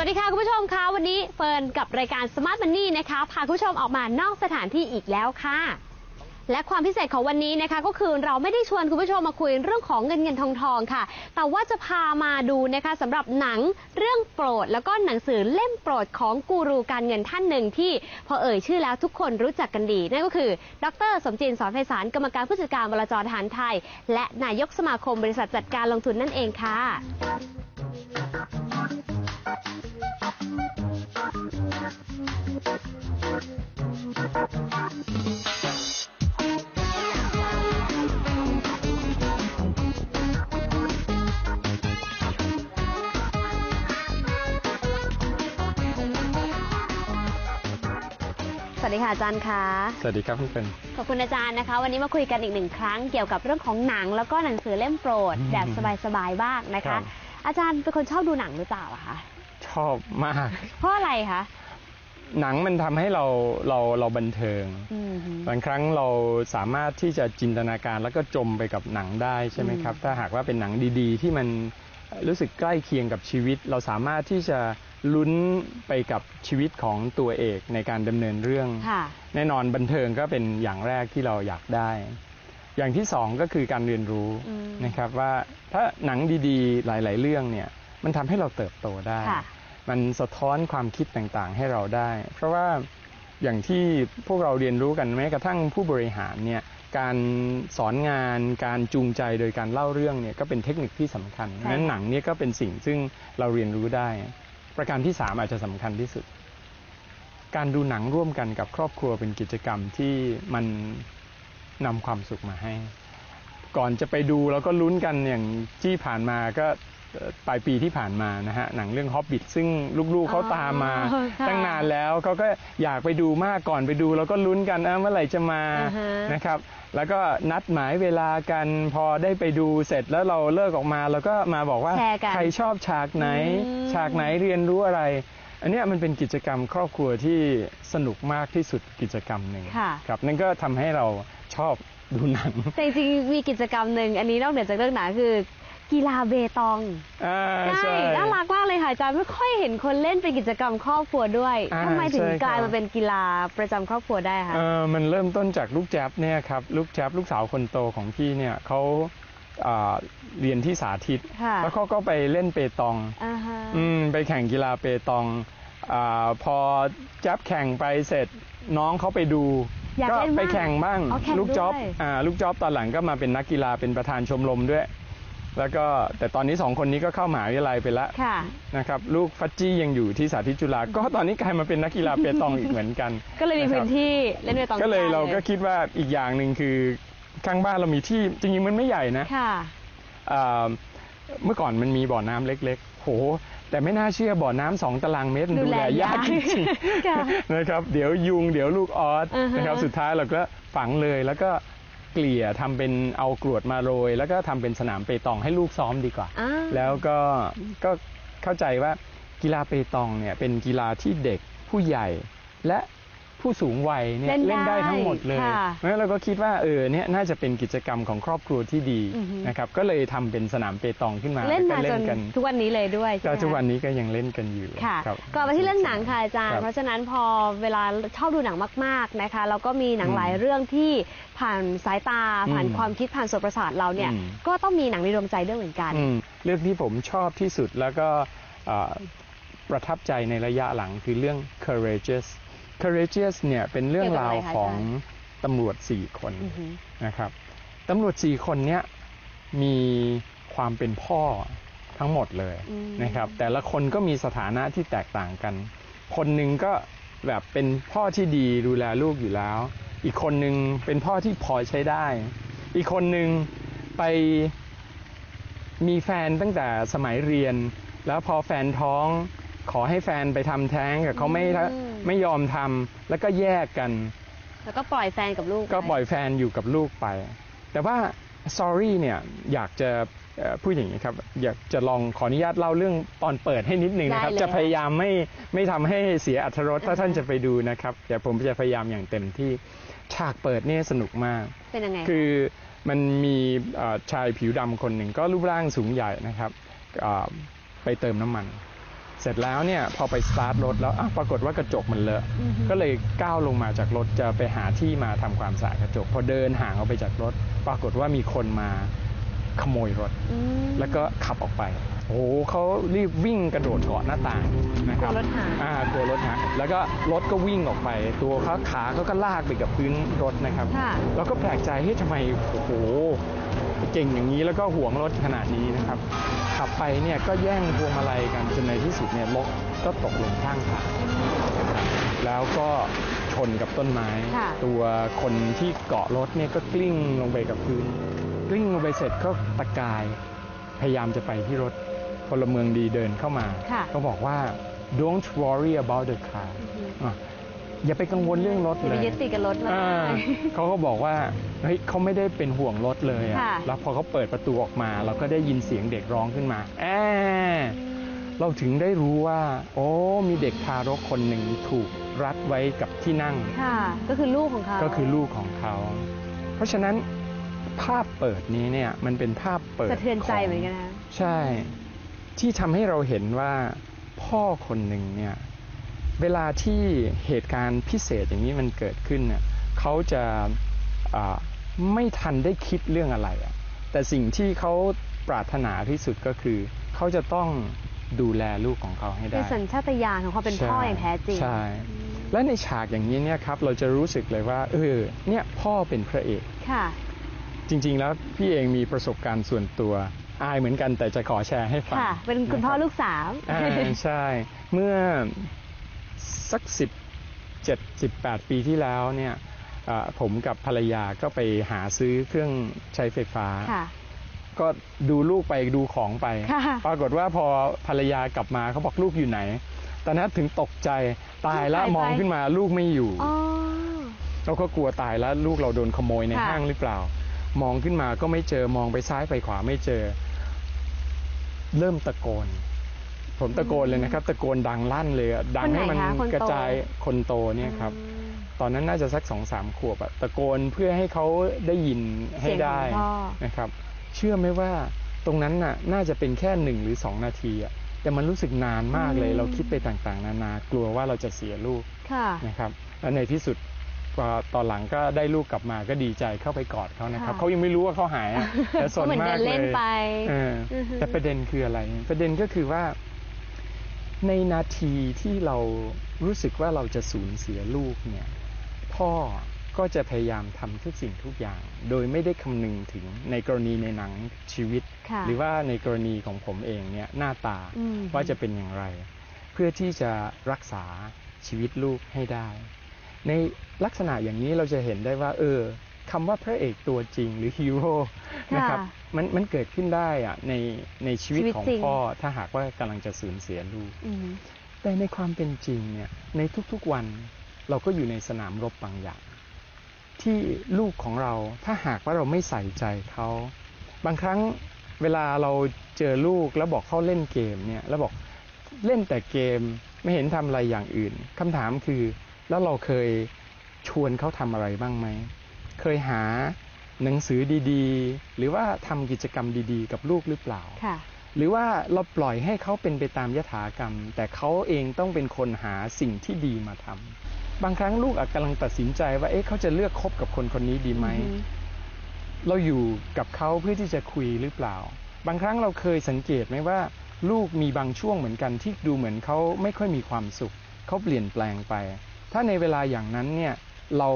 สวัสดีค่ะคุณผู้ชมคะวันนี้เฟิร์นกับรายการ Smart Money นะคะพาคุณผู้ชมออกมานอกสถานที่อีกแล้วค่ะ และความพิเศษของวันนี้นะคะ ก็คือเราไม่ได้ชวนคุณผู้ชมมาคุยเรื่องของเงินเงินทองทองค่ะ แต่ว่าจะพามาดูนะคะสำหรับหนังเรื่องโปรด แล้วก็หนังสือเล่มโปรดของกูรูการเงินท่านหนึ่งที่พอเอ่ยชื่อแล้วทุกคนรู้จักกันดี นั่นก็คือ ดร สมจินสอนไพศาลกรรมการผู้จัดการบลจทหารไทย และนายกสมาคมบริษัทจัดการลงทุนนั่นเองค่ะ สวัสดีค่ะอาจารย์คะสวัสดีครับคุณเป็น ขอบคุณอาจารย์นะคะ วันนี้มาคุยกันอีกหนึ่งครั้งเกี่ยวกับเรื่องของหนัง แล้วก็หนังสือเล่มโปรดอืมแบบสบายๆบ้างนะครัคะ บ อาจารย์เป็นคนชอบดูหนังหรือเปล่าอะคะ ชอบมาก เพราะอะไรคะ หนังมันทำให้เราเราเราบันเทิง อืมฮึบางครั้งเราสามารถที่จะจินตนาการแล้วก็จมไปกับหนังได้ใช่ไหมครับ ถ้าหากว่าเป็นหนังดีๆ ที่มันรู้สึกใกล้เคียงกับชีวิต เราสามารถที่จะลุ้นไปกับชีวิตของตัวเอกในการดำเนินเรื่อง ค่ะ แน่นอนบันเทิงก็เป็นอย่างแรกที่เราอยากได้ อย่างที่สองก็คือการเรียนรู้อืมนะครับว่าถ้าหนังดีๆ หลาย ๆ เรื่องเนี่ยมันทำให้เราเติบโตได้ ค่ะ มันสะท้อนความคิดต่างๆ ให้เราได้ เพราะว่าอย่างที่พวกเราเรียนรู้กันแม้กระทั่งผู้บริหารเนี่ยการสอนงานการจูงใจโดยการเล่าเรื่องเนี่ยก็เป็นเทคนิคที่สำคัญใช่นั้นหนังเนี่ยก็เป็นสิ่งซึ่งเราเรียนรู้ได้ ประการที่สามอาจจะสำคัญที่สุด การดูหนังร่วมกันกับครอบครัวเป็นกิจกรรมที่มันนำความสุขมาให้ ก่อนจะไปดูเราก็ลุ้นกันอย่างที่ผ่านมาก็เอ่อ ปลายปีที่ผ่านมานะฮะหนังเรื่อง Hobbit ซึ่งลูกๆเขาตามมาอ๋อค่ะตั้งนานแล้วเขาก็อยากไปดูมากก่อนไปดูเราก็ลุ้นกันเอ้าเมื่อไหร่จะมาอ่าฮะนะครับแล้วก็นัดหมายเวลากันพอได้ไปดูเสร็จแล้วเราเลิกออกมาเราก็มาบอกว่าแชร์กันใครชอบฉากไหนอืมฉากไหนเรียนรู้อะไร อันเนี้ยมันเป็นกิจกรรมครอบครัวที่สนุกมากที่สุดกิจกรรมหนึ่งค่ะครับนั่นก็ทำให้เราชอบดูหนังแต่จริงๆมีกิจกรรมหนึ่งอันนี้นอกเหนือจากเรื่องหนังคือ กีฬาเบตองอ่าใช่น่ารักมากเลยค่ะอาจารย์ไม่ค่อยเห็นคนเล่นเป็นกิจกรรมครอบครัวด้วยอ่าทำไมถึงใช่ครับ กลายมาเป็นกีฬาประจำครอบครัวได้คะ เออมันเริ่มต้นจากลูกแจ๊บเนี่ยครับลูกแจ๊บลูกสาวคนโตของพี่เนี่ยเขาอ่าเรียนที่สาธิต ค่ะ แล้วเขาก็ไปเล่นเปตอง อ่าฮะ อืมไปแข่งกีฬาเปตองอาพอแจ๊บแข่งไปเสร็จน้องเขาไปดู อยากก็เล่นไปบ้างแข่งบ้าง อ๋อแข่งลูกจ๊อบด้วย อ่าลูกจ๊อบตอนหลังก็มาเป็นนักกีฬาเป็นประธานชมรมด้วย แล้วก็แต่ตอนนี้สองคนนี้ก็เข้ามหาวิทยาลัยไปแล้วค่ะ นะครับลูกฟัจจี้ยังอยู่ที่สาธิตจุฬาก็ตอนนี้กลายมาเป็นนักกีฬาเปตองอีกเหมือนกันก็เลยมีะคพื้รับนที่เล่นเบตองก็เลยได้เราก็คิดว่าอีกอย่างหนึ่งคือข้างบ้านเรามีที่จริงๆมันไม่ใหญ่นะค่ะ อ่าเมื่อก่อนมันมีบ่อน้ำเล็ก ๆ โห แต่ไม่น่าเชื่อบ่อน้ำสองตารางเมตรดูดูแลแลยากยากจริงค่ะ ๆนะครับ เดี๋ยวยุง เดี๋ยวลูกออสอือฮะ นะครับ สุดท้ายเราก็ฝังเลยแล้วก็ เกลี่ยทำเป็นเอากรวดมาโรย แล้วก็ทำเป็นสนามเปตองให้ลูกซ้อมดีกว่าอ่า แล้วก็ก็เข้าใจว่ากีฬาเปตองเนี่ยเป็นกีฬาที่เด็กผู้ใหญ่ และ ผู้สูงวัยเนี่ยเล่นได้เล่นได้ทั้งหมดเลยค่ะ เพราะฉะนั้นเราก็คิดว่าเออเนี่ยน่าจะเป็นกิจกรรมของครอบครัวที่ดีอือฮึนะครับก็เลยทำเป็นสนามเปตองขึ้นมาเล่นแวมาก็จนกันทุกวันนี้เลยด้วยก็ใช่ไหมทุกคะวันนี้ก็ยังเล่นกันอยู่ค่ะครับกลับมาที่เรื่องหนังค่ะอาจารย์ครับเพราะฉะนั้นพอเวลาชอบดูหนังมากๆนะคะแล้วก็มีหนังอืมหลายเรื่องที่ผ่านสายตาผ่านอืมความคิดผ่านส่วนประสาทเราเนี่ยอืม ก็ต้องมีหนังในดวงใจด้วยเหมือนกัน อืมเรื่องที่ผมชอบที่สุดแล้วก็เอ่อประทับใจในระยะหลังคือเรื่อง courageous courageous เนี่ยเป็นเรื่องราวเกี่ยวกับอะไรคะของอาจารย์ตำรวจสี่คนอือฮึนะครับตำรวจสี่คนเนี้ยมีความเป็นพ่อทั้งหมดเลยอืมนะครับ แต่ละคนก็มีสถานะที่แตกต่างกัน คนหนึ่งก็แบบเป็นพ่อที่ดีดูแลลูกอยู่แล้ว อีกคนหนึ่งเป็นพ่อที่พอใช้ได้ อีกคนหนึ่งไปมีแฟนตั้งแต่สมัยเรียน แล้วพอแฟนท้อง ขอให้แฟนไปทำแท้งแต่เขาไม่อืม ไม่ยอมทำแล้วก็แยกกัน แล้วก็ปล่อยแฟนกับลูกก็ปล่อยไปแฟนอยู่กับลูกไป แต่ว่า sorry เนี่ยอยากจะเอ่อพูดอย่างนี้ครับ อยากจะลองขออนุญาตเล่าเรื่องตอนเปิดให้นิดนึงนะครับได้เลยจะพยายามไม่ไม่ทำให้เสียอัธรสถ้าอ่าฮะท่านจะไปดูนะครับเดี๋ยวผมจะพยายามอย่างเต็มที่ฉากเปิดเนี่ยสนุกมาก เป็นยังไงคือมันมีเอ่อชายผิวดำคนหนึ่งก็รูปร่างสูงใหญ่นะครับเอ่อไปเติมน้ำมัน เสร็จแล้วเนี่ยพอไปสตาร์ทรถแล้วอ้าวปรากฏว่ากระจกมันเลอะอือฮึก็เลยก้าวลงมาจากรถจะไปหาที่มาทำความสะอาดกระจก พอเดินห่างออกไปจากรถ ปรากฏว่ามีคนมาขโมยรถอืมแล้วก็ขับออกไป โอ้โหเขารีบวิ่งกระโดดเกาะหน้าต่างนะครับกลัวรถหายอ่ากลัวรถหายแล้วก็รถก็วิ่งออกไป ตัวเขาขาเขาก็ลากไปกับพื้นรถนะครับค่ะเราก็แปลกใจเฮ้ยทำไมโอ้โห เก่งอย่างนี้แล้วก็ห่วงรถขนาดนี้นะครับขับไปเนี่ยก็แย่งพวงมาลัยกันจนในที่สุดเนี่ยรถก็ตกลงข้างทางนะครับแล้วก็ชนกับต้นไม้ค่ะตัวคนที่เกาะรถเนี่ยก็กลิ้งลงไปกับพื้น กลิ้งลงไปเสร็จก็ตะกาย พยายามจะไปที่รถพลเมืองดีเดินเข้ามาค่ะก็บอกว่า don't worry about the car อะ อย่าไปกังวลเรื่องรถอย่าเลไปยยึดติดกับรถมาก อ่าเขาก็บอกว่าเฮ้ยเขาไม่ได้เป็นห่วงรถเลยอะค่ะ แล้วพอเขาเปิดประตูออกมา เราก็ได้ยินเสียงเด็กร้องขึ้นมาแอเราถึงได้รู้ว่า โอ้มีเด็กทารกคนหนึ่งถูกรัดไว้กับที่นั่ง ค่ะ ก็คือลูกของเขาก็คือลูกของเขา เพราะฉะนั้นภาพเปิดนี้เนี่ยมันเป็นภาพเปิดสะเทือนใจขงเหมือนกันนะ ใช่ ที่ทำให้เราเห็นว่าพ่อคนหนึ่งเนี่ย เวลาที่เหตุการณ์พิเศษอย่างนี้มันเกิดขึ้นเนี่ยเขาจะอ่าไม่ทันได้คิดเรื่องอะไรอะแต่สิ่งที่เขาปรารถนาที่สุดก็คือ เขาจะต้องดูแลลูกของเขาให้คืได้อสัญชาตญาณของความเป็นพ่ออย่างแท้จริงใช่และในฉากอย่างนี้เนี่ยครับเราจะรู้สึกเลยว่าเออเนี่ยพ่อเป็นพระเอกค่ะ จริงๆแล้วพี่เองมีประสบการณ์ส่วนตัวอายเหมือนกันแต่จะขอแชร์ให้ฟังค่ะเป็นคุณพ่อนะรับลูกสาวอ่าใช่ เมื่อ สักสิบเจ็ดสิบแปดปีที่แล้วเนี่ยอ่าผมกับภรรยาก็ไปหาซื้อเครื่องใช้ไฟฟ้าค่ะก็ดูลูกไปดูของไปค่ะปรากฏว่าพอภรรยากลับมาเขาบอกลูกอยู่ไหน ตอนนั้นถึงตกใจตายแล้วหายไปมองขึ้นมาลูกไม่อยู่อ๋อเราก็กลัวตายแล้วลูกเราโดนขโมยในค่ะห้างหรือเปล่า มองขึ้นมาก็ไม่เจอมองไปซ้ายไปขวาไม่เจอ เริ่มตะโกน ผมตะโกนเลยนะครับ ตะโกนดังลั่นเลยอะดังให้มันคนไหนคะคนโต กระจายคนโตเนี่ยครับอืมตอนนั้นน่าจะสักสองสามขวบอะตะโกนเพื่อให้เขาได้ยินให้เสียงของได้พ่อ นะครับ เชื่อไหมว่าตรงนั้นน่ะน่าจะเป็นแค่หนึ่งหรือสองนาทีอะแต่มันรู้สึกนานมากเลยอืมเราคิดไปต่างๆ นานากลัวว่าเราจะเสียลูก ค่ะ นะครับแล้วในที่สุดพอตอนหลังก็ได้ลูกกลับมาก็ดีใจเข้าไปกอดเขานะครับค่ะเขายังไม่รู้ว่าเขาหายอะแต่สนเหมือนมาเดิกนเลเล่นยไปเออออฮึ แต่ประเด็นคืออะไร ประเด็นก็คือว่า ในนาทีที่เรารู้สึกว่าเราจะสูญเสียลูกเนี่ย พ่อก็จะพยายามทำทุกสิ่งทุกอย่าง โดยไม่ได้คำนึงถึงในกรณีในหนังชีวิตค่ะหรือว่าในกรณีของผมเองเนี่ยหน้าตาอืมว่าจะเป็นอย่างไร เพื่อที่จะรักษาชีวิตลูกให้ได้ ในลักษณะอย่างนี้เราจะเห็นได้ว่า เออ คำว่าพระเอกตัวจริงหรือฮีโร่นะครับมันมันเกิดขึ้นได้อะในในชีวิตชีวิตของจริงพ่อถ้าหากว่ากำลังจะสูญเสียลูกอืมแต่ในความเป็นจริงเนี่ยในทุกๆวันเราก็อยู่ในสนามรบบางอย่างที่ลูกของเราถ้าหากว่าเราไม่ใส่ใจเขาบางครั้งเวลาเราเจอลูกแล้วบอกเขาเล่นเกมเนี่ยแล้วบอกเล่นแต่เกมไม่เห็นทำอะไรอย่างอื่นคำถามคือ แล้วเราเคยชวนเขาทำอะไรบ้างไหม เคยหาหนังสือดีๆ หรือว่าทำกิจกรรมดีๆ กับลูกหรือเปล่าค่ะหรือว่าเราปล่อยให้เขาเป็นไปตามยถากรรม แต่เขาเองต้องเป็นคนหาสิ่งที่ดีมาทำบางครั้งลูกอาจกำลังตัดสินใจว่าเอ๊ะเขาจะเลือกคบกับคนคนนี้ดีไหมอือฮึเราอยู่กับเขาเพื่อที่จะคุยหรือเปล่า บางครั้งเราเคยสังเกตไหมว่า ลูกมีบางช่วงเหมือนกันที่ดูเหมือนเขาไม่ค่อยมีความสุขเขาเปลี่ยนแปลงไป ถ้าในเวลาอย่างนั้นเนี่ยเรา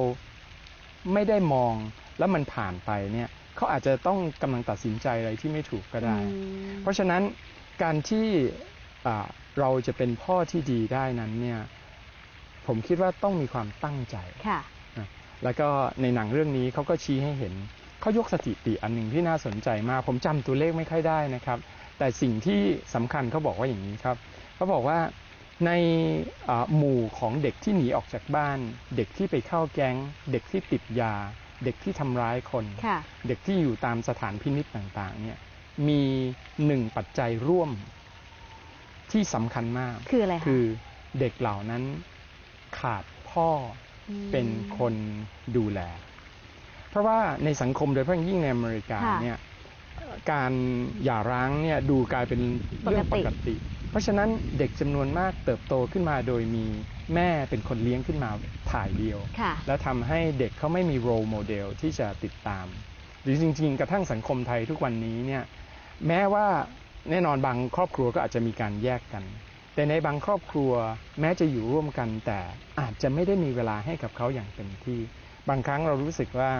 ไม่ได้มองแล้วมันผ่านไปเนี่ยเขาอาจจะต้องกำลังตัดสินใจอะไรที่ไม่ถูกก็ได้อืมเพราะฉะนั้นการที่อ่าเราจะเป็นพ่อที่ดีได้นั้นเนี่ยผมคิดว่าต้องมีความตั้งใจค่ะนะแล้วก็ในหนังเรื่องนี้เขาก็ชี้ให้เห็นเขายกสถิติอันหนึ่งที่น่าสนใจมาก ผมจำตัวเลขไม่ค่อยได้นะครับ แต่สิ่งที่สำคัญเขาบอกว่าอย่างนี้ครับเขาบอกว่า ในอ่าหมู่ของเด็กที่หนีออกจากบ้าน เด็กที่ไปเข้าแก๊ง เด็กที่ติดยา เด็กที่ทำร้ายคนค่ะเด็กที่อยู่ตามสถานพินิษต่างๆเนี่ยมีหนึ่งปัจจัยร่วมที่สำคัญมากคืออะไรคะคือเด็กเหล่านั้นขาดพ่อมเป็นคนดูแล เพราะว่าในสังคมโดยเฉพาะอย่างยิ่งในอเมริกาค่ะเนี่ยการหย่าร้างเนี่ยดูกลายเป็นเรื่องปปกกติติ เพราะฉะนั้นเด็กจำนวนมากเติบโตขึ้นมาโดยมีแม่เป็นคนเลี้ยงขึ้นมาถ่ายเดียวค่ะแล้วทำให้เด็กเขาไม่มี role model ที่จะติดตาม หรือจริง ๆ กระทั่งสังคมไทยทุกวันนี้เนี่ยแม้ว่าแน่นอนบางครอบครัวก็อาจจะมีการแยกกัน แต่ในบางครอบครัวแม้จะอยู่ร่วมกัน แต่อาจจะไม่ได้มีเวลาให้กับเขาอย่างเต็มที่ บางครั้งเรารู้สึกว่า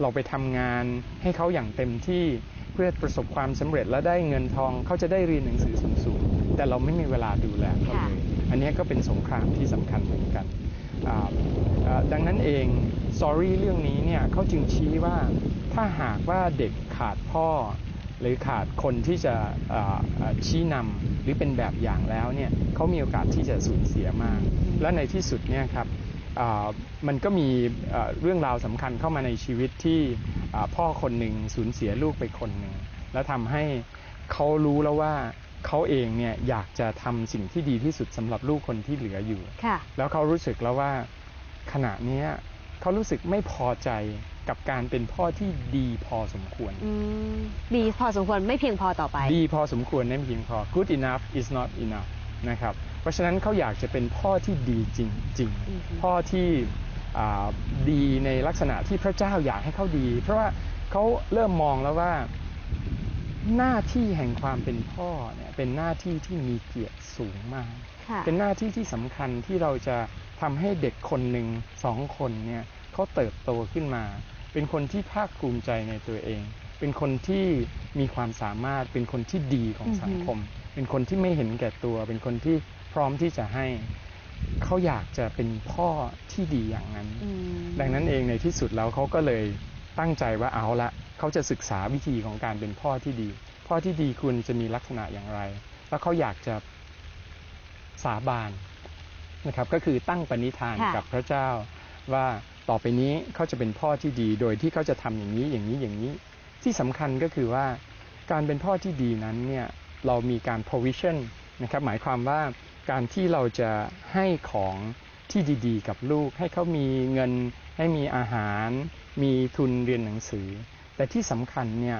เราไปทำงานให้เขาอย่างเต็มที่เพื่อประสบความสำเร็จและได้เงินทองเขาจะได้เรียนหนังสือสูงๆ แต่เราไม่มีเวลาดูแลเขาเลยอันนี้ก็เป็นสงครามที่สำคัญเหมือนกันอ่าอ่าดังนั้นเองสอรี่เรื่องนี้เนี่ยเขาจึงชี้ว่าถ้าหากว่าเด็กขาดพ่อ หรือขาดคนที่จะอ่าอ่าชี้นำหรือเป็นแบบอย่างแล้วเนี่ยเขามีโอกาสที่จะสูญเสียมาก และในที่สุดเนี่ยครับอ่ามันก็มีอ่าเรื่องราวสำคัญเข้ามาในชีวิตที่อ่าพ่อคนหนึ่งสูญเสียลูกไปคนหนึ่งแล้วทำให้เขารู้แล้วว่า เขาเองเนี่ยอยากจะทำสิ่งที่ดีที่สุดสำหรับลูกคนที่เหลืออยู่ค่ะแล้วเขารู้สึกแล้วว่าขณะเนี้ยเขารู้สึกไม่พอใจกับการเป็นพ่อที่ดีพอสมควรอืมดีพอสมควรไม่เพียงพอต่อไป ดีพอสมควรนั่นเพียงพอ good enough is not enough นะครับ เพราะฉะนั้นเขาอยากจะเป็นพ่อที่ดีจริงอือฮึๆพ่อที่อ่าดีในลักษณะที่พระเจ้าอยากให้เขาดี เพราะว่าเขาเริ่มมองแล้วว่าหน้าที่แห่งความเป็นพ่อเนี่ย เป็นหน้าที่ที่มีเกียรติสูงมากค่ะเป็นหน้าที่ที่สำคัญที่เราจะทำให้เด็กคนหนึ่งสองคนเนี่ยเขาเติบโตขึ้นมา เป็นคนที่ภาคภูมิใจในตัวเอง เป็นคนที่มีความสามารถ เป็นคนที่ดีของสังคม เป็นคนที่ไม่เห็นแก่ตัว เป็นคนที่พร้อมที่จะให้เขาอยากจะเป็นพ่อที่ดีอย่างนั้นอืมดังนั้นเองในที่สุดแล้วเขาก็เลยตั้งใจว่าเอาละเขาจะศึกษาวิธีของการเป็นพ่อที่ดี พ่อที่ดีคุณจะมีลักษณะอย่างไร แล้วเขาอยากจะสาบานนะครับ ก็คือตั้งปณิธานค่ะกับพระเจ้า ว่าต่อไปนี้เขาจะเป็นพ่อที่ดี โดยที่เขาจะทำอย่างนี้อย่างนี้อย่างนี้ ที่สำคัญก็คือว่าการเป็นพ่อที่ดีนั้นเนี่ยเรามีการ provision นะครับหมายความว่าการที่เราจะให้ของที่ดีๆ กับลูก ให้เขามีเงินให้มีอาหาร มีทุนเรียนหนังสือ แต่ที่สำคัญเนี่ย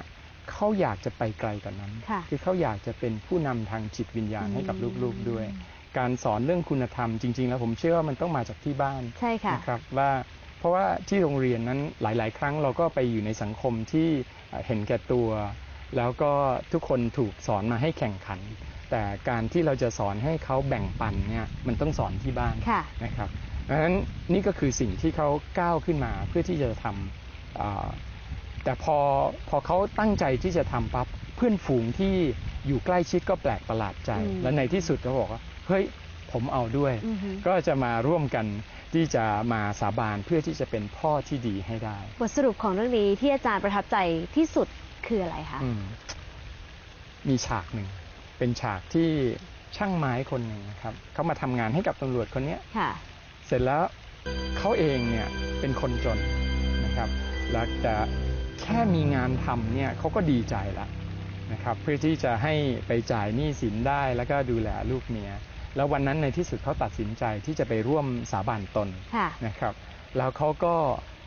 เขาอยากจะไปไกลกว่านั้นค่ะคือเขาอยากจะเป็นผู้นำทางจิตวิญญาณให้กับลูกๆด้วย การสอนเรื่องคุณธรรมจริง ๆ แล้วผมเชื่อว่ามันต้องมาจากที่บ้านใช่ค่ะนะครับว่าเพราะว่าที่โรงเรียนนั้นหลาย ๆ ครั้งเราก็ไปอยู่ในสังคมที่เอ่อเห็นแก่ตัว แล้วก็ทุกคนถูกสอนมาให้แข่งขัน แต่การที่เราจะสอนให้เขาแบ่งปันเนี่ยมันต้องสอนที่บ้านค่ะนะครับดังนั้นนี่ก็คือสิ่งที่เขาก้าวขึ้นมาเพื่อที่จะทำอ่า แต่พอพอเขาตั้งใจที่จะทำปั๊บเพื่อนฝูงที่อยู่ใกล้ชิดก็แปลกประหลาดใจอืมและในที่สุดเขาบอกว่าเฮ้ยผมเอาด้วยอือฮึก็จะมาร่วมกันที่จะมาสาบานเพื่อที่จะเป็นพ่อที่ดีให้ได้ บทสรุปของเรื่องนี้ที่อาจารย์ประทับใจที่สุดคืออะไรคะอืมมีฉากหนึ่ง เป็นฉากที่ช่างไม้คนหนึ่งนะครับเขามาทำงานให้กับตำรวจคนเนี้ยค่ะเสร็จแล้วเขาเองเนี่ยเป็นคนจนนะครับแล้วแต่ แค่มีงานทำเนี่ยเขาก็ดีใจแล้วนะครับเพื่อที่จะให้ไปจ่ายหนี้สินได้แล้วก็ดูแลลูกเมีย แล้ววันนั้นในที่สุดเขาตัดสินใจที่จะไปร่วมสาบานตนค่ะนะครับ แล้วเขาก็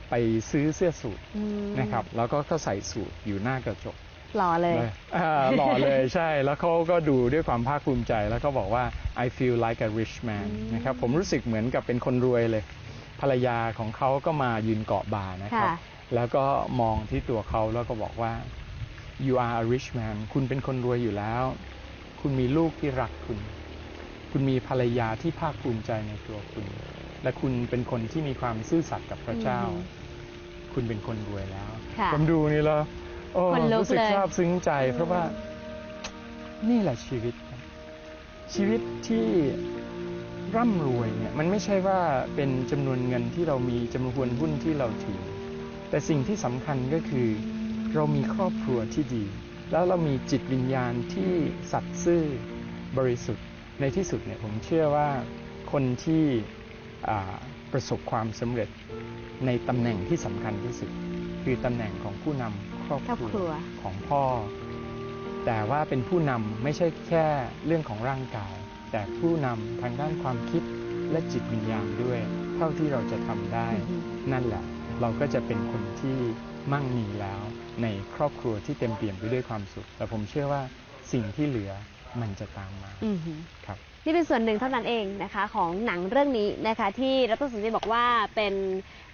ไปซื้อเสื้อสูทอืมนะครับ แล้วก็เขาใส่สูทอยู่หน้ากระจกหล่อเลยเลยอ่าหล่อเลยใช่ แล้วเขาก็ดูด้วยความภาคภูมิใจ แล้วก็บอกว่า I feel like a rich man อืมนะครับ ผมรู้สึกเหมือนกับเป็นคนรวยเลย ภรรยาของเขาก็มายืนเกาะบ่านะครับค่ะ แล้วก็มองที่ตัวเขาแล้วก็บอกว่า you are a rich man คุณเป็นคนรวยอยู่แล้ว คุณมีลูกที่รักคุณ คุณมีภรรยาที่ภาคภูมิใจในตัวคุณ และคุณเป็นคนที่มีความซื่อสัตย์กับพระเจ้าอืมคุณเป็นคนรวยแล้วค่ะผมดูนี่แล้วโอ้ขนลุกรู้สึกเลยซาบซึ้งใจอืมเพราะว่านี่แหละชีวิตครับชีวิตที่ร่ำรวยเนี่ยมันไม่ใช่ว่าเป็นจำนวนเงินที่เรามีจำนวนหุ้นที่เราถือ แต่สิ่งที่สำคัญก็คือ เรามีครอบครัวที่ดี แล้วเรามีจิตวิญญาณที่สัตย์ซื่อบริสุทธิ์ในที่สุดเนี่ยผมเชื่อว่าคนที่อ่าประสบความสำเร็จในตำแหน่งที่สำคัญที่สุด คือตำแหน่งของผู้นำครอบครอบคครัรัววของพ่อ แต่ว่าเป็นผู้นำไม่ใช่แค่เรื่องของร่างกาย แต่ผู้นำทางด้านความคิดและจิตวิญญาณด้วย เท่าที่เราจะทำได้อือฮึนั่นแหละ เราก็จะเป็นคนที่มั่งมีแล้วในครอบครัวที่เต็มเปี่ยมไปด้วยความสุข แต่ผมเชื่อว่าสิ่งที่เหลือมันจะตามมาอือหือครับนี่เป็นส่วนหนึ่งเท่านั้นเองนะคะของหนังเรื่องนี้นะคะที่รัตนสุนทรีบอกว่าเป็น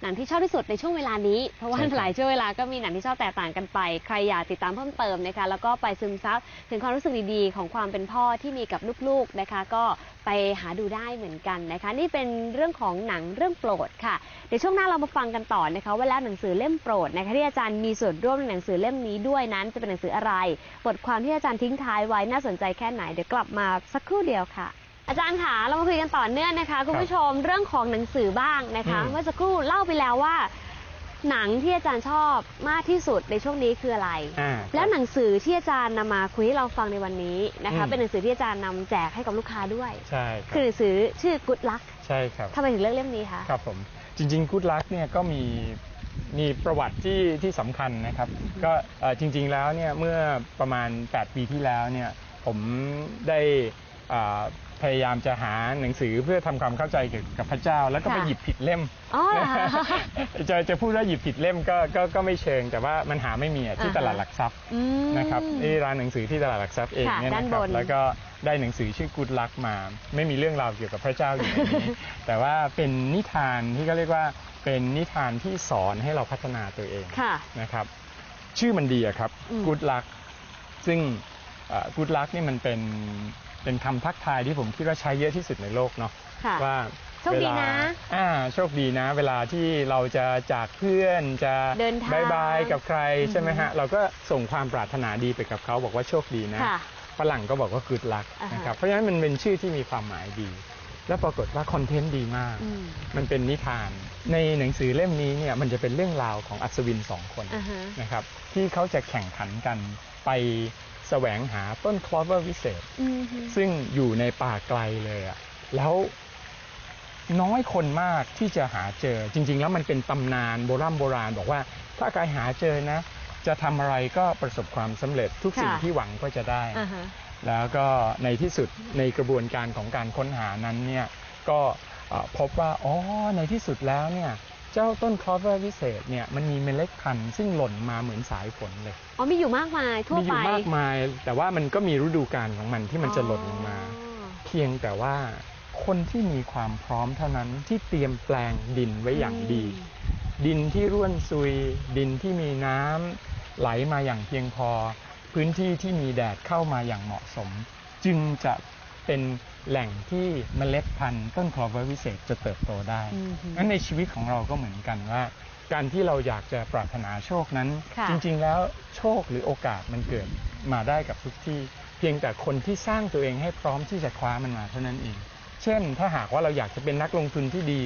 หนังที่ชอบที่สุดในช่วงเวลานี้ เพราะว่าใช่ครับหลายช่วงเวลาก็มีหนังที่ชอบแตกต่างกันไป ใครอยากติดตามเพิ่มเติมนะคะแล้วก็ไปซึมซับถึงความรู้สึกดีๆ ของความเป็นพ่อที่มีกับลูกๆนะคะ ก็ ไปหาดูได้เหมือนกันนะคะ นี่เป็นเรื่องของหนังเรื่องโปรดค่ะ เดี๋ยวช่วงหน้าเรามาฟังกันต่อนะคะ ว่าแล้วหนังสือเล่มโปรดนะคะที่อาจารย์มีส่วนร่วมในหนังสือเล่มนี้ด้วยนั้น จะเป็นหนังสืออะไร บทความที่อาจารย์ทิ้งท้ายไว้น่าสนใจแค่ไหนเดี๋ยวกลับมาสักครู่เดียวค่ะอาจารย์ค่ะเรามาคุยกันต่อเนื่องนะคะ คุณผู้ชมเรื่องของหนังสือบ้างนะคะอืมเมื่อสักครู่เล่าไปแล้วว่า หนังที่อาจารย์ชอบมากที่สุดในช่วงนี้คืออะไร อ่าแล้วหนังสือที่อาจารย์นำมาคุยให้เราฟังในวันนี้นะคะ อืม เป็นหนังสือที่อาจารย์นำแจกให้กับลูกค้าด้วย ใช่คคือรับหนังสือชื่อ Good Luck ใช่ครับ ทำไมถึงเลือกเล่มนี้คะ ครับผมจริงๆกู o ดลักเนี่ยก็มีมีประวัติที่ที่สำคัญนะครับ ก็เอ่อจริงๆแล้วเนี่ยเมื่อประมาณ 8 ปีที่แล้วเนี่ยผมได้อ่า พยายามจะหาหนังสือเพื่อทำความเข้าใจเกี่ยวกับพระเจ้า แล้วก็ไปค่ะหยิบผิดเล่ม อ๋อเหรอคะ จะจะพูดว่าหยิบผิดเล่มก็ก็ก็ไม่เชิง แต่ว่ามันหาไม่มีอะที่อ่าฮะ ตลาดหลักทรัพย์อืม นะครับที่ร้านหนังสือที่ตลาดหลักทรัพย์เองค่ะเนี่ยด้านนะครับบน แล้วก็ได้หนังสือชื่อ Good Luck มา ไม่มีเรื่องราวเกี่ยวกับพระเจ้าอยู่ในนี้ แต่ว่าเป็นนิทานที่เขาเรียกว่าเป็นนิทานที่สอนให้เราพัฒนาตัวเอง ค่ะ นะครับชื่อมันดีอะครับอืม Good Luck ซึ่งเอ่อ Good Luck นี่มันเป็น เป็นคำทักทายที่ผมคิดว่าใช้เยอะที่สุดในโลกเนาะค่ะ ว่าโชคดีนะเวลาอ่าโชคดีนะ เวลาที่เราจะจากเพื่อนจะเดินทางบายบายกับใครใช่ไหมอือฮึฮะเราก็ส่งความปรารถนาดีไปกับเขาบอกว่าโชคดีนะค่ะฝรั่งก็บอกว่า good luck อ่าฮะ นะครับเพราะฉะนั้นมันเป็นชื่อที่มีความหมายดี แล้วปรากฏว่าคอนเทนต์ดีมาก อืมมันเป็นนิทาน ในหนังสือเล่มนี้เนี่ยมันจะเป็นเรื่องราวของอัศวินสองคน อ่าฮะ นะครับที่เขาจะแข่งขันกันไป แสวงหาต้นคลอเวอร์วิเศษอืมฮึซึ่งอยู่ในป่าไกลเลยอะแล้วน้อยคนมากที่จะหาเจอ จริง ๆ แล้วมันเป็นตำนานโบราณโบราณ บอกว่าถ้าใครหาเจอนะ จะทำอะไรก็ประสบความสำเร็จทุกสิ่งค่ะที่หวังก็จะได้อ่าฮะแล้วก็ในที่สุดในกระบวนการของการค้นหานั้นเนี่ยก็เอ่อพบว่าอ๋อในที่สุดแล้วเนี่ย เจ้าต้นคลอเวอร์วิเศษเนี่ยมันมีเมล็ดพันธุ์ซึ่งหล่นมาเหมือนสายฝนเลย อ๋อมีอยู่มากมายทั่วมีอไป ยู่มากมาย แต่ว่ามันก็มีฤดูกาลของมันที่มันจะหล่นลงมาอ๋อเพียงแต่ว่าคนที่มีความพร้อมเท่านั้นที่เตรียมแปลงดินไว้อย่างดีดินที่ร่วนซุย ดินที่มีน้ำไหลมาอย่างเพียงพอ พื้นที่ที่มีแดดเข้ามาอย่างเหมาะสม จึงจะเป็น แหล่งที่เมล็ดพันธุ์ต้นคลอเวอร์วิเศษจะเติบโตได้อืมฮึงั้นในชีวิตของเราก็เหมือนกันว่า การที่เราอยากจะปรารถนาโชคนั้นค่ะจริง ๆ แล้วโชคหรือโอกาสมันเกิดมาได้กับทุกที่ เพียงแต่คนที่สร้างตัวเองให้พร้อมที่จะคว้ามันมาเท่านั้นเอง เช่น ถ้าหากว่าเราอยากจะเป็นนักลงทุนที่ดี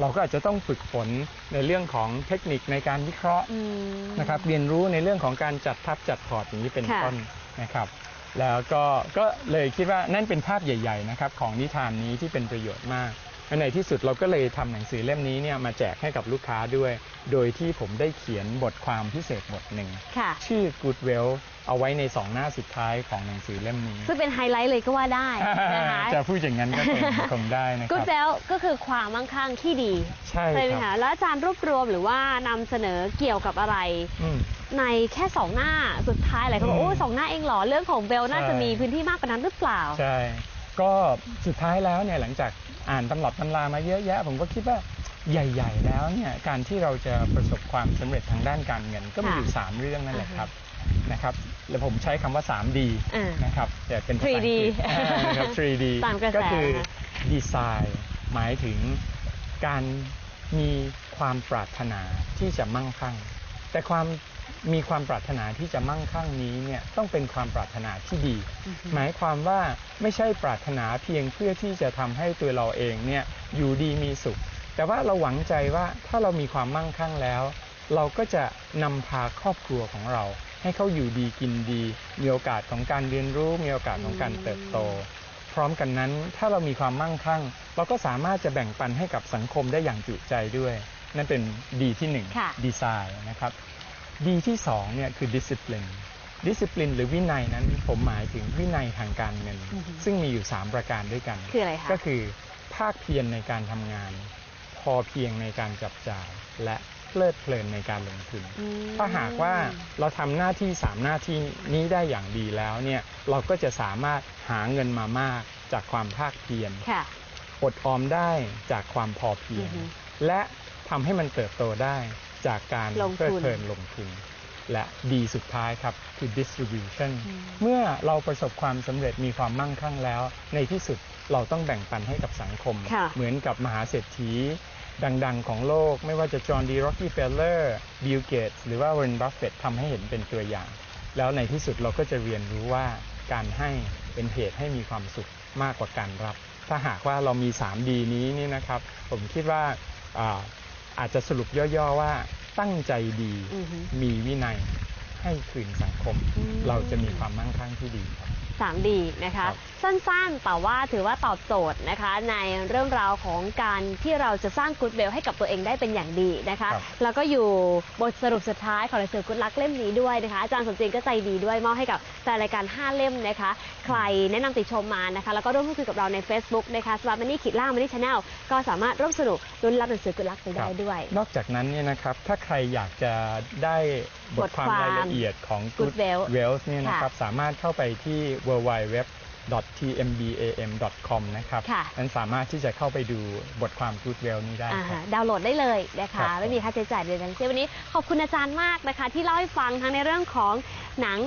เราก็อาจจะต้องฝึกฝนในเรื่องของเทคนิคในการวิเคราะห์อืมนะครับ เรียนรู้ในเรื่องของการจัดทับจัดพอร์ตอย่างนี้เป็นค่ะต้นนะครับ แล้วก็ก็เลยคิดว่านั่นเป็นภาพใหญ่ๆนะครับของนิทานนี้ที่เป็นประโยชน์มากและในที่สุดเราก็เลยทำหนังสือเล่มนี้เนี่ยมาแจกให้กับลูกค้าด้วย โดยที่ผมได้เขียนบทความพิเศษบทหนึ่งค่ะชื่อ Goodwill เอาไว้ในสองหน้าสุดท้ายของหนังสือเล่มนี้ ซึ่งเป็นไฮไลท์เลยก็ว่าได้นะคะจะพูดอย่างนั้นก็คงคงได้นะคกูรับเซลก็คือความมั่งคั่งที่ดีใช่ไหมครัคะบแล้วอาจารย์รวบรวมหรือว่านำเสนอเกี่ยวกับอะไรอืมในแค่สองหน้าสุดท้ายเลยเขาบอกอืมโอ้สองหน้าเองเหรอเรื่องของเบลน่าจะใช่มีพื้นที่มากกว่านั้นหรือเปล่าใช่ก็สุดท้ายแล้วเนี่ยหลังจากอ่านตำรับตำรามาเยอะแยะ ผมก็คิดว่าใหญ่ ๆ แล้วเนี่ยการที่เราจะประสบความสำเร็จทางด้านการเงินก็มีอยู่ค่ะ3เรื่องนั่นแหละครับ นะครับแล้วผมใช้คำว่า 3D อ่านะครับแต่เป็นภาษาอังกฤษ 3D อ่านะครับ 3D ตามกระแสก็คือนะคะดีไซน์หมายถึงการมีความปรารถนาที่จะมั่งคั่ง แต่ความมีความปรารถนาที่จะมั่งคั่งนี้เนี่ยต้องเป็นความปรารถนาที่ดีอือฮึหมายความว่าไม่ใช่ปรารถนาเพียงเพื่อที่จะทำให้ตัวเราเองเนี่ยอยู่ดีมีสุข แต่ว่าเราหวังใจว่าถ้าเรามีความมั่งคั่งแล้ว เราก็จะนำพาครอบครัวของเรา ให้เขาอยู่ดีกินดี มีโอกาสของการเรียนรู้ มีโอกาสของการเติบโต พร้อมกันนั้น ถ้าเรามีความมั่งคั่ง เราก็สามารถจะแบ่งปันให้กับสังคมได้อย่างจุใจด้วย นั่นเป็นดีที่หนึ่งค่ะดีไซน์นะครับ ดีที่สองเนี่ยคือ discipline discipline หรือวินัยนั้นผมหมายถึงวินัยทางการเงินอือฮึซึ่งมีอยู่ 3 ประการด้วยกันคืออะไรคะก็คือภาคเพียรในการทำงาน พอเพียงในการจับจ่ายและ เพลิดเพลินในการลงทุน อืม ถ้าหากว่าเราทำหน้าที่สามหน้าที่นี้ได้อย่างดีแล้วเนี่ยเราก็จะสามารถหาเงินมามากจากความภาคเพียร ค่ะ อดออมได้จากความพอเพียง อือฮึและทำให้มันเติบโตได้จากการลงทุนเพลิดเพลินลงทุน และดีสุดท้ายครับคือ distribution อืม เมื่อเราประสบความสำเร็จมีความมั่งคั่งแล้ว ในที่สุดเราต้องแบ่งปันให้กับสังคม ค่ะเหมือนกับมหาเศรษฐี ดัง ๆ ของโลก ไม่ว่าจะจอห์นดีร็อกกี้เฟลเลอร์บิลเกตหรือว่าวอร์เรนบัฟเฟตทำให้เห็นเป็นตัวอย่าง แล้วในที่สุดเราก็จะเรียนรู้ว่าการให้เป็นเหตุให้มีความสุขมากกว่าการรับ ถ้าหากว่าเรามี 3D นี้นี่นะครับ ผมคิดว่าอาอาจจะสรุปย่อๆว่าตั้งใจดีอือฮึมีวินัยให้คืนสังคมอืมเราจะมีความมั่งคั่งที่ดีครับ สามดีนะคะครับสั้นๆแต่ว่าถือว่าตอบโจทย์นะคะ ในเรื่องราวของการที่เราจะสร้างกู๊ดเบลให้กับตัวเองได้เป็นอย่างดีนะคะครับแล้วก็อยู่บทสรุปสุดท้ายของหนังสือกุ๊ดลักเล่มนี้ด้วยนะคะ อาจารย์สมจริงก็ใจดีด้วยมอบให้กับแฟนรายการ 5 เล่มนะคะ ใครแนะนำติชมมานะคะ แล้วก็ร่วมพูดคุยกับเราใน Facebook นะคะสวัสดีนี่ขีดล่างมันนี่ชาแนลก็สามารถร่วมสนุกลุ้นรับหนังสือกุ๊ดลักไปได้ด้วย นอกจากนั้นเนี่ยนะครับถ้าใครอยากจะได้บทความบทความรายละเอียดของ Good Wealth Wealth เนี่ยนะครับค่ะสามารถเข้าไปที่ www.tmbam.com นะครับค่ะนั้นสามารถที่จะเข้าไปดูบทความ Good Wealth นี้ได้อ่าครับดาวน์โหลดได้เลยนะคะครับไม่มีค่าใช้จ่ายใดทั้งสิ้นวันนี้ขอบคุณอาจารย์มากนะคะ ที่เล่าให้ฟังทั้งในเรื่องของหนัง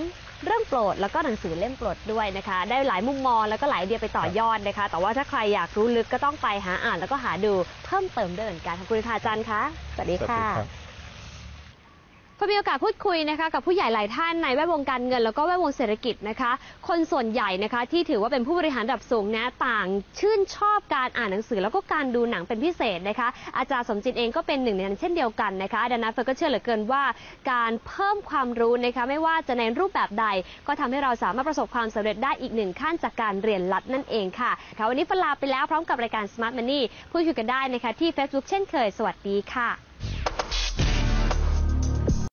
เรื่องโปรดแล้วก็หนังสือเล่มโปรดด้วยนะคะ ได้หลายมุมมองแล้วก็หลายไอเดียไปต่อยอดนะคะ แต่ว่าถ้าใครอยากรู้ลึกก็ต้องไปหาอ่านแล้วก็หาดูเพิ่มเติมด้วยเหมือนกันขอบคุณค่ะอาจารย์คะสวัสดีสวัสค่ะดีครับ พอมีโอกาสพูดคุยนะคะกับผู้ใหญ่หลายท่านในแวดวงการเงิน แล้วก็แวดวงเศรษฐกิจนะคะ คนส่วนใหญ่นะคะที่ถือว่าเป็นผู้บริหารระดับสูงนะต่างชื่นชอบการอ่านหนังสือแล้วก็การดูหนังเป็นพิเศษนะคะ อาจารย์สมจิตเองก็เป็นหนึ่งในนั้นเช่นเดียวกันนะคะดังนั้นเฟิร์นก็เชื่อเหลือเกินว่า การเพิ่มความรู้นะคะไม่ว่าจะในรูปแบบใด ก็ทำให้เราสามารถประสบความสำเร็จได้อีกหนึ่งขั้นจากการเรียนรัดนั่นเองค่ะค่ะวันนี้เฟิร์นลาไปแล้วพร้อมกับรายการ Smart Money พูดคุยกันได้นะคะที่ Facebook เช่นเคย สวัสดีค่ะ